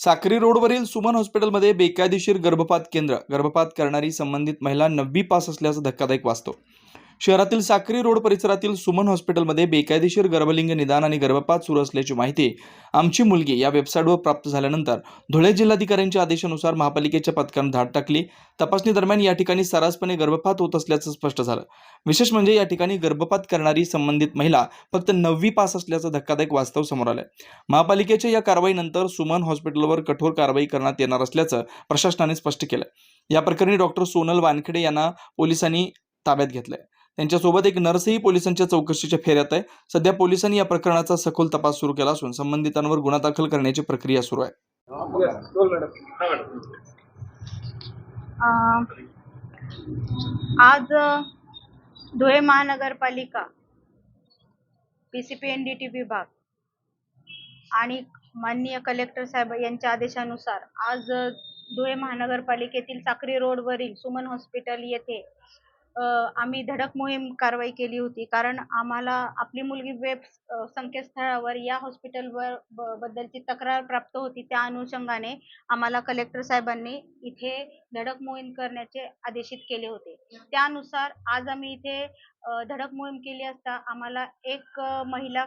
साक्री रोडवरील सुमन हॉस्पिटलमध्ये बेकायदेशीर गर्भपात केंद्र गर्भपात करणारी संबंधित महिला नववी पास असल्याचं धक्कादायक वाचतो शहरातील साक्री रोड परिसरातील सुमन हॉस्पिटलमध्ये बेकायदेशीर गर्भलिंग निदान आणि गर्भपात सुरू असल्याची माहिती आमची मुलगी या वेबसाईटवर प्राप्त झाल्यानंतर धुळे जिल्हाधिकाऱ्यांच्या आदेशानुसार महापालिकेच्या पथकानं धाड टाकली. तपासणी दरम्यान या ठिकाणी सर्रासपणे गर्भपात होत असल्याचं स्पष्ट झालं. विशेष म्हणजे या ठिकाणी गर्भपात करणारी संबंधित महिला फक्त नववी पास असल्याचं धक्कादायक वास्तव समोर आलाय. महापालिकेच्या या कारवाईनंतर सुमन हॉस्पिटलवर कठोर कारवाई करण्यात येणार असल्याचं प्रशासनाने स्पष्ट केलं या प्रकरणी डॉक्टर सोनल वानखेडे यांना पोलिसांनी ताब्यात घेतलंय. त्यांच्यासोबत एक नर्सही पोलिसांच्या चौकशीच्या फेऱ्यात आहे. सध्या पोलिसांनी या प्रकरणाचा सखोल तपास सुरू केला असून संबंधितांवर गुन्हा दाखल करण्याची प्रक्रिया सुरू आहे. हा आज धुळे महानगरपालिका P C P N D T विभाग आणि माननीय कलेक्टर साहेब यांच्या आदेशानुसार आज धुळे महानगरपालिकेतील साक्री रोडवरील सुमन हॉस्पिटल येथे आम्ही धडक मोहीम कारवाई केली होती. कारण आम्हाला आपली मुलगी वेब संकेतस्थळावर या हॉस्पिटलवर ब- बद्दलची तक्रार प्राप्त होती. त्या अनुषंगाने आम्हाला कलेक्टर साहेबांनी इथे धडक मोहीम करण्याचे आदेशित केले होते. त्यानुसार आज आम्ही इथे धडक मोहीम केली असता आम्हाला एक महिला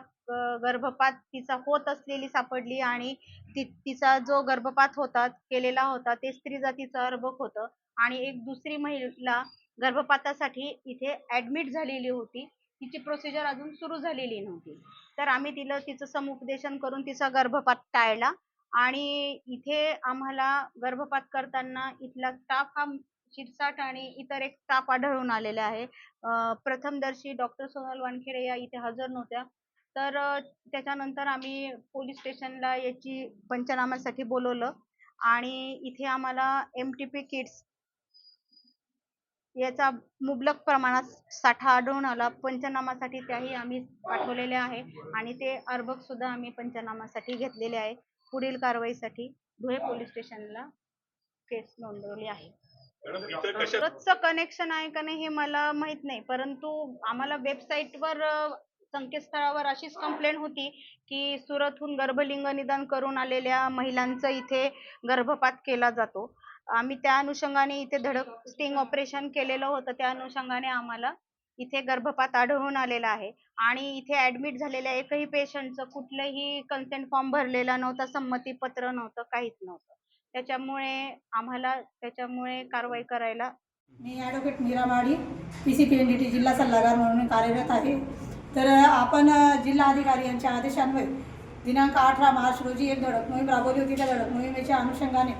गर्भपात तिचा होत असलेली सापडली आणि ति तिचा जो गर्भपात होता केलेला होता ते स्त्री जातीचं अर्भक होतं. आणि एक दुसरी महिला गर्भपातासाठी इथे ऍडमिट झालेली होती. तिची प्रोसिजर अजून सुरू झालेली नव्हती. तर आम्ही तिला तिचं समुपदेशन करून तिचा गर्भपात टाळला. आणि इथे आम्हाला गर्भपात करताना इथला स्टाफ हा शिरसाट आणि इतर एक स्टाफ आढळून आलेला आहे. प्रथमदर्शी डॉक्टर सोनल वानखेडे या इथे हजर नव्हत्या. तर त्याच्यानंतर आम्ही पोलीस स्टेशनला याची पंचनाम्यासाठी बोलवलं. आणि इथे आम्हाला एम टी पी किट्स याचा मुबलक प्रमाणात साठा आढळून आला. पंचनामासाठी त्याही आम्ही पाठवलेले आहे आणि ते अर्भक सुद्धा आम्ही पंचनामासाठी घेतलेले आहे. पुढील कारवाईसाठी धुळे पोलीस स्टेशनला केस नोंदवली आहे. सुरतचं कनेक्शन आहे का नाही हे मला माहीत नाही. परंतु आम्हाला वेबसाईटवर संकेतस्थळावर अशीच कंप्लेंट होती की सुरतहून गर्भलिंग निदान करून आलेल्या महिलांचं इथे गर्भपात केला जातो. आम्ही त्या अनुषंगाने इथे धडक स्टिंग ऑपरेशन केलेलं होतं. त्या अनुषंगाने आम्हाला इथे गर्भपात आढळून आलेला आहे. आणि इथे ऍडमिट झालेल्या एकही पेशंटचं कुठलंही कन्सेंट फॉर्म भरलेला नव्हता संमतीपत्र नव्हतं काहीच नव्हतं. त्याच्यामुळे आम्हाला त्याच्यामुळे कारवाई करायला मी advocate Meera Madi P C P N D T जिल्हा सल्लागार म्हणून कार्यरत आहे. तर आपण जिल्हा जिल्हाधिकारी यांच्या आदेशान्वये दिनांक अठरा मार्च रोजी एक धडक मोहीम राबवली होती. त्या धडक मोहिमेच्या अनुषंगाने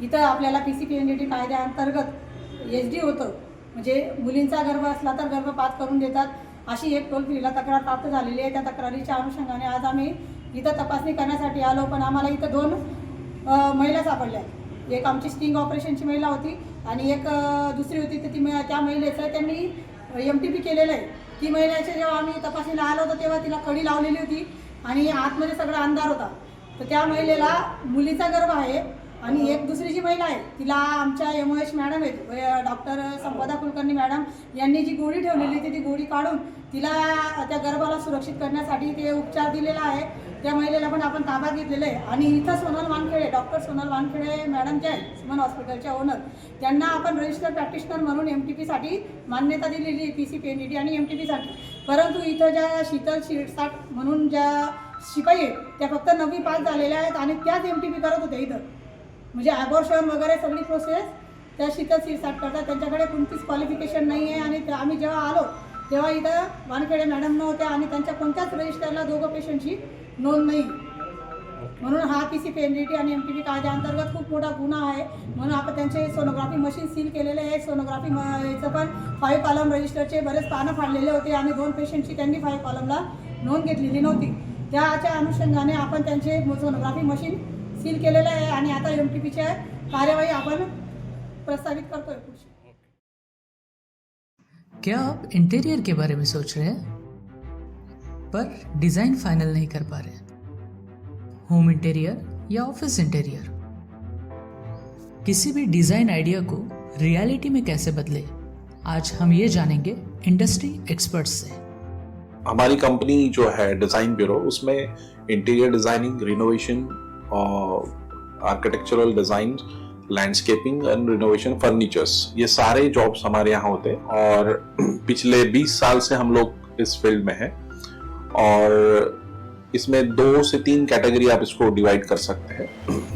इथं आपल्याला P C P N D T कायद्याअंतर्गत एच डी होतं. म्हणजे मुलींचा गर्भ असला तर गर्भपात करून देतात. अशी एक टोल फ्रीला तक्रार प्राप्त झालेली आहे. त्या तक्रारीच्या अनुषंगाने आज आम्ही इथं तपासणी करण्यासाठी आलो पण आम्हाला इथं दोन महिला सापडल्या एक आमची स्टिंग ऑपरेशनची महिला होती आणि एक दुसरी होती. तर ती त्या महिलेचं त्यांनी एम टी पी केलेलं आहे. ती महिलेचे जेव्हा आम्ही तपासणीला आलो होतो तेव्हा तिला कडी लावलेली होती आणि आतमध्ये सगळा अंधार होता. तर त्या महिलेला मुलीचा गर्भ आहे. आणि एक दुसरी जी महिला आहे तिला आमच्या एम ओ एच मॅडम आहेत डॉक्टर संपदा कुलकर्णी मॅडम यांनी जी गोळी ठेवलेली ती ती गोळी काढून तिला त्या गर्भाला सुरक्षित करण्यासाठी ते उपचार दिलेला आहे. त्या महिलेला पण आपण ताबा घेतलेलं आहे. आणि इथं सोनल वानखेडे डॉक्टर सोनल वानखेडे मॅडम जे आहेत सुमन हॉस्पिटलच्या ओनर त्यांना आपण रजिस्टर प्रॅक्टिशनर म्हणून एम टी पीसाठी मान्यता दिलेली P C P N D आणि एम टी पीसाठी परंतु इथं ज्या शीतल शिरसाट म्हणून ज्या शिपाई आहेत त्या फक्त नववी पास झालेल्या आहेत आणि त्याच एम टी पी करत होत्या इथं. म्हणजे ॲबॉर्शन वगैरे सगळी प्रोसेस त्या शीतल शिरसाट करतात. त्यांच्याकडे कोणतीच क्वालिफिकेशन नाही आहे आणि ते- आम्ही जेव्हा आलो तेव्हा इथं वानखेडे मॅडम नव्हत्या आणि त्यांच्या कोणत्याच रजिस्टरला दोघं पेशंटची नोंद नाही. म्हणून हा P C P N D T आणि एम टी पी कायद्याअंतर्गत खूप मोठा गुन्हा आहे. म्हणून आपण त्यांचे सोनोग्राफी मशीन सील केलेले आहे सोनोग्राफी म याचं पण फाईव्ह कॉलम रजिस्टरचे बरेच पानं फाडलेले होते आणि दोन पेशंटची त्यांनी फाईव्ह कॉलमला नोंद घेतलेली नव्हती. त्याच्या अनुषंगाने आपण त्यांचे सोनोग्राफी मशीन सील केलेलं आहे आणि आता एम टी पीच्या कार्यवाही आपण प्रस्तावित करतोय पुढची. क्या आप इंटीरियर के बारे में सोच रहे हैं? पर डिज़ाइन फाइनल नहीं कर पा रहे होम इंटीरियर या ऑफ़िस इंटीरियर किसी भी डिज़ाइन आइडिया को रियलिटी में कैसे बदले? आज हम ये जानेंगे इंडस्ट्री एक्सपर्ट्स से। हमारी कंपनी जो है डिज़ाइन ब्यूरो उसमें interior designing renovation architectural design landscaping and renovation furnitures ये सारे जॉब्स हमारे यहाँ होते हैं और पिछले 20 साल से हम लोग इस फ़ील्ड में हैं और इसमें दो से तीन कैटेगरी आप इसको डिवाइड कर सकते हैं,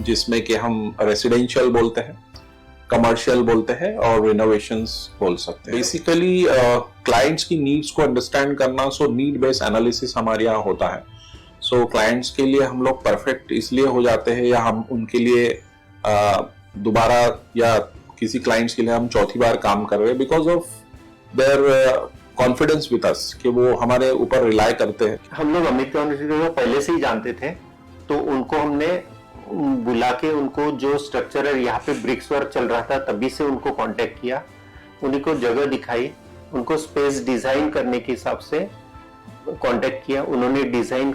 जिसमें कि हम रेसिडेंशियल बोलते हैं कमर्शियल बोलते हैं और रिनोवेशंस बोल सकते हैं। बेसिकली क्लाइंट्स की नीड्स को अंडरस्टैंड करना सो नीड बेस्ड एनालिसिस हमारे यहाँ होता है। सो so, क्लाइंट्स के लिए हम लोग परफेक्ट इसलिए हो जाते हैं या हम उनके लिए दोबारा या किसी क्लाइंट्स के लिए हम चौथी बार काम कर रहे हैं because of their confidence with us कि वो हमारे ऊपर रिलाई करते हैं। हम लोग अमित को पहले से ही जानते थे तो उनको हमने बुला के उनको जो स्ट्रक्चर है यहाँ पे ब्रिक्स वर्क चल रहा था तभी से उनको कांटेक्ट किया। उन्हीं को जगह दिखाई उनको स्पेस डिज़ाइन करने के हिसाब से कांटेक्ट किया। उन्होंने डिज़ाइन